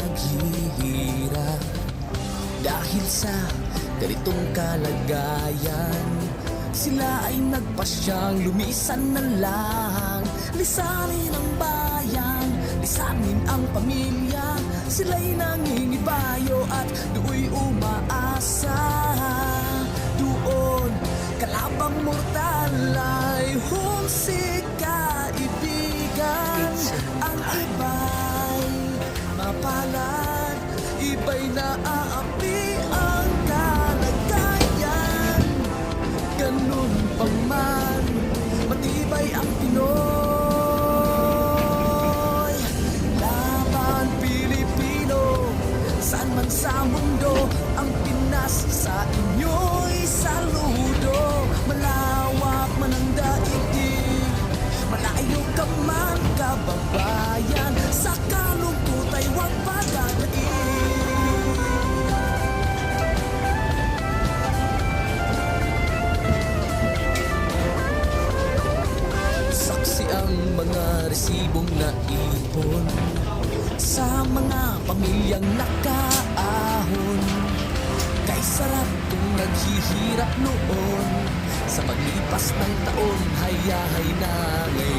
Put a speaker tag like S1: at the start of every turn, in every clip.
S1: naghihirap. Dahil sa ganitong kalagayan Sila ay nagpasyang lumisan na lang. Lisanin ang bayan, lisanin ang pamilya. Sila'y nangingibayo at na aapi sa mga pamilyang nakaahon. Kay sarap kung naghihirap noon. Sa paglipas ng taon, hayahay na ngayon.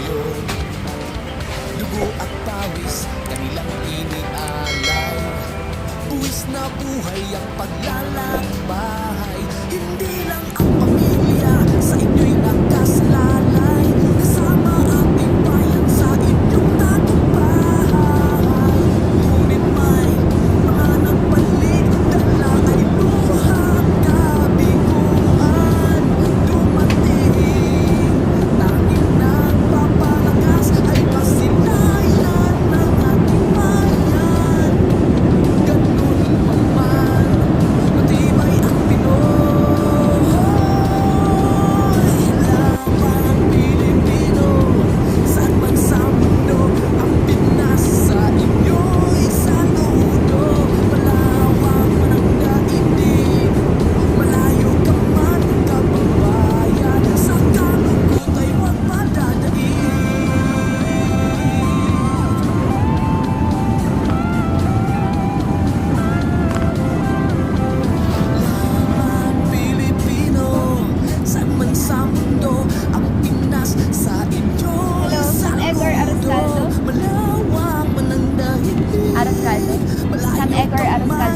S1: egg or ano sa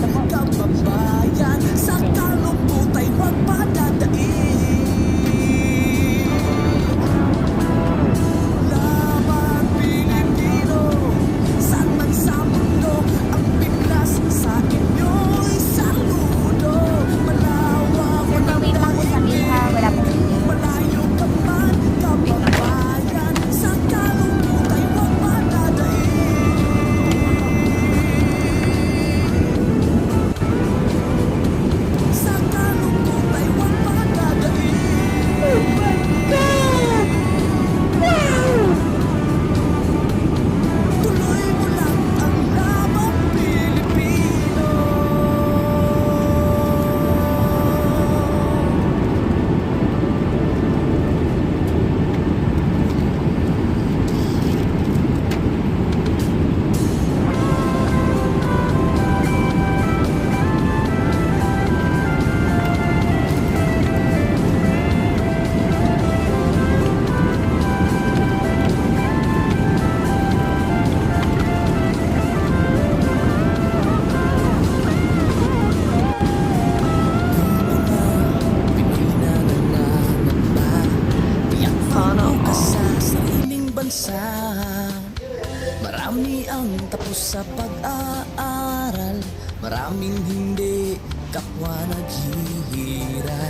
S1: ang tapos sa pag-aaral Maraming hindi kapwa naghihira.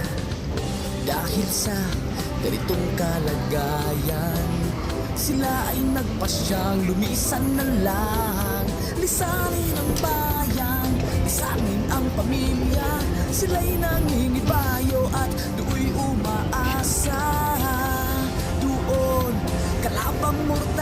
S1: Dahil sa ganitong kalagayan Sila ay nagpasyang lumisan na lang. Lisanin ang bayan, lisanin ang pamilya. Sila'y nangingibayo at do'y umaasa. Doon kalabang murta